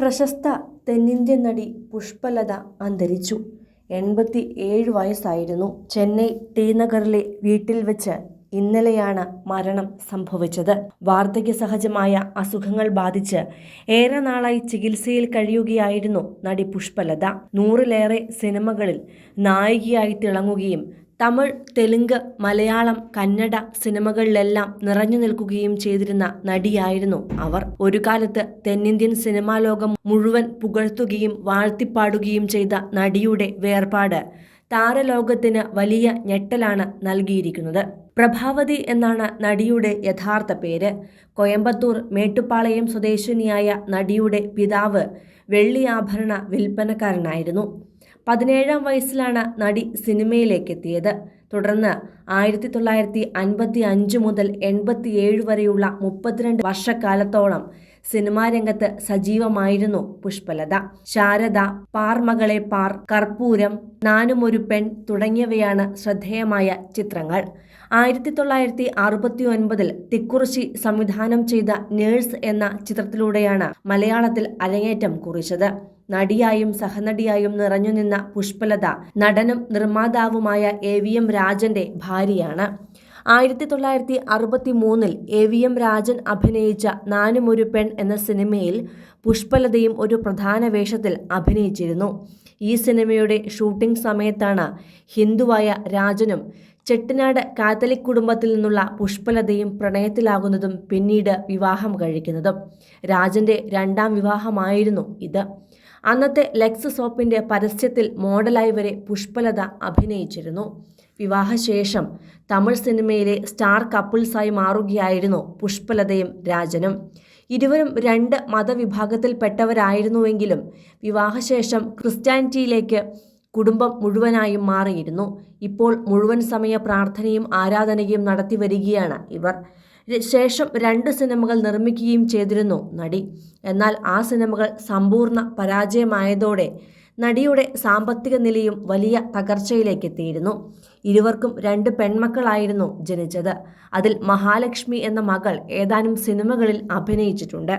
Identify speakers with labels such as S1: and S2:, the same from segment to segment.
S1: പ്രശസ്ത തെന്നിന്ത്യൻ നടി പുഷ്പലത അന്തരിച്ചു. എൺപത്തി ഏഴ് വയസ്സായിരുന്നു. ചെന്നൈ ടി നഗറിലെ വീട്ടിൽ വെച്ച് ഇന്നലെയാണ് മരണം സംഭവിച്ചത്. വാർദ്ധക്യ സഹജമായ അസുഖങ്ങൾ ബാധിച്ച് ഏറെ നാളായി ചികിത്സയിൽ കഴിയുകയായിരുന്നു നടി പുഷ്പലത. നൂറിലേറെ സിനിമകളിൽ നായികയായി തിളങ്ങുകയും തമിഴ് തെലുങ്ക് മലയാളം കന്നഡ സിനിമകളിലെല്ലാം നിറഞ്ഞു നിൽക്കുകയും ചെയ്തിരുന്ന നടിയായിരുന്നു അവർ. ഒരു കാലത്ത് തെന്നിന്ത്യൻ സിനിമാ ലോകം മുഴുവൻ പുകഴ്ത്തുകയും വാഴ്ത്തിപ്പാടുകയും ചെയ്ത നടിയുടെ വേർപാട് താരലോകത്തിന് വലിയ ഞെട്ടലാണ് നൽകിയിരിക്കുന്നത്. പ്രഭാവതി എന്നാണ് നടിയുടെ യഥാർത്ഥ പേര്. കോയമ്പത്തൂർ മേട്ടുപ്പാളയം സ്വദേശിനിയായ നടിയുടെ പിതാവ് വെള്ളിയാഭരണ വിൽപ്പനക്കാരനായിരുന്നു. പതിനേഴാം വയസ്സിലാണ് നടി സിനിമയിലേക്ക് എത്തിയത് തുടർന്ന് ആയിരത്തി തൊള്ളായിരത്തി അൻപത്തി അഞ്ച് മുതൽ എൺപത്തിയേഴ് വരെയുള്ള മുപ്പത്തിരണ്ട് വർഷക്കാലത്തോളം സിനിമാ രംഗത്ത് സജീവമായിരുന്നു പുഷ്പലത. ശാരദ പാർമകളെ പാർ കർപ്പൂരം നാനുമൊരു പെൺ തുടങ്ങിയവയാണ് ശ്രദ്ധേയമായ ചിത്രങ്ങൾ. ആയിരത്തി തൊള്ളായിരത്തി അറുപത്തി ഒൻപതിൽ തിക്കുറിശി സംവിധാനം ചെയ്ത നേഴ്സ് എന്ന ചിത്രത്തിലൂടെയാണ് മലയാളത്തിൽ അരങ്ങേറ്റം കുറിച്ചത്. നടിയായും സഹനടിയായും നിറഞ്ഞുനിന്ന പുഷ്പലത നടനും നിർമ്മാതാവുമായ എ വി എം രാജന്റെ ഭാര്യയാണ്. ആയിരത്തി തൊള്ളായിരത്തി അറുപത്തി മൂന്നിൽ എ വി എം രാജൻ അഭിനയിച്ച നാനും ഒരു പെൺ എന്ന സിനിമയിൽ പുഷ്പലതയും ഒരു പ്രധാന വേഷത്തിൽ അഭിനയിച്ചിരുന്നു. ഈ സിനിമയുടെ ഷൂട്ടിംഗ് സമയത്താണ് ഹിന്ദുവായ രാജനും ചെട്ടിനാട് കാത്തലിക് കുടുംബത്തിൽ നിന്നുള്ള പുഷ്പലതയും പ്രണയത്തിലാകുന്നതും പിന്നീട് വിവാഹം കഴിക്കുന്നതും. രാജന്റെ രണ്ടാം വിവാഹമായിരുന്നു ഇത്. അന്നത്തെ ലെക്സ് സോപ്പിന്റെ പരസ്യത്തിൽ മോഡലായി വരെ പുഷ്പലത അഭിനയിച്ചിരുന്നു. വിവാഹശേഷം തമിഴ് സിനിമയിലെ സ്റ്റാർ കപ്പിൾസായി മാറുകയായിരുന്നു പുഷ്പലതയും രാജനും. ഇരുവരും രണ്ട് മതവിഭാഗത്തിൽപ്പെട്ടവരായിരുന്നുവെങ്കിലും വിവാഹശേഷം ക്രിസ്ത്യാനിറ്റിയിലേക്ക് കുടുംബം മുഴുവനായും മാറിയിരുന്നു. ഇപ്പോൾ മുഴുവൻ സമയ പ്രാർത്ഥനയും ആരാധനയും നടത്തി വരികയാണ് ഇവർ. ശേഷം രണ്ട് സിനിമകൾ നിർമ്മിക്കുകയും ചെയ്തിരുന്നു നടി. എന്നാൽ ആ സിനിമകൾ സമ്പൂർണ പരാജയമായതോടെ നടിയുടെ സാമ്പത്തിക നിലയും വലിയ തകർച്ചയിലേക്ക് എത്തിയിരുന്നു ഇരുവർക്കും രണ്ട് പെൺമക്കളായിരുന്നു ജനിച്ചത്. അതിൽ മഹാലക്ഷ്മി എന്ന മകൾ ഏതാനും സിനിമകളിൽ അഭിനയിച്ചിട്ടുണ്ട്.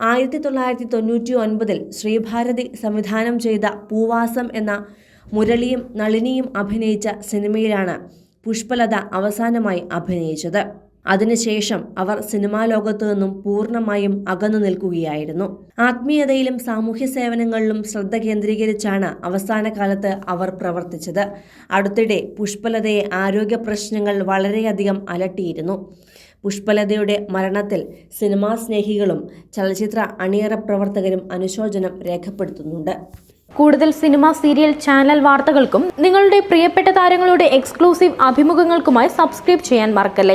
S1: ആയിരത്തി തൊള്ളായിരത്തി തൊണ്ണൂറ്റി ഒൻപതിൽ ശ്രീഭാരതി സംവിധാനം ചെയ്ത പൂവാസം എന്ന മുരളിയും നളിനിയും അഭിനയിച്ച സിനിമയിലാണ് പുഷ്പലത അവസാനമായി അഭിനയിച്ചത്. അതിനുശേഷം അവർ സിനിമാ ലോകത്തു നിന്നും പൂർണമായും അകന്നു നിൽക്കുകയായിരുന്നു. ആത്മീയതയിലും സാമൂഹ്യ സേവനങ്ങളിലും ശ്രദ്ധ കേന്ദ്രീകരിച്ചാണ് അവസാന കാലത്ത് അവർ പ്രവർത്തിച്ചത്. അടുത്തിടെ പുഷ്പലതയെ ആരോഗ്യ പ്രശ്നങ്ങൾ വളരെയധികം അലട്ടിയിരുന്നു. പുഷ്പലതയുടെ മരണത്തിൽ സിനിമാ സ്നേഹികളും ചലച്ചിത്ര അണിയറ പ്രവർത്തകരും അനുശോചനം രേഖപ്പെടുത്തുന്നുണ്ട്.
S2: കൂടുതൽ സിനിമ സീരിയൽ ചാനൽ വാർത്തകൾക്കും നിങ്ങളുടെ പ്രിയപ്പെട്ട താരങ്ങളുടെ എക്സ്ക്ലൂസീവ് അഭിമുഖങ്ങൾക്കുമായി സബ്സ്ക്രൈബ് ചെയ്യാൻ മറക്കല്ലേ?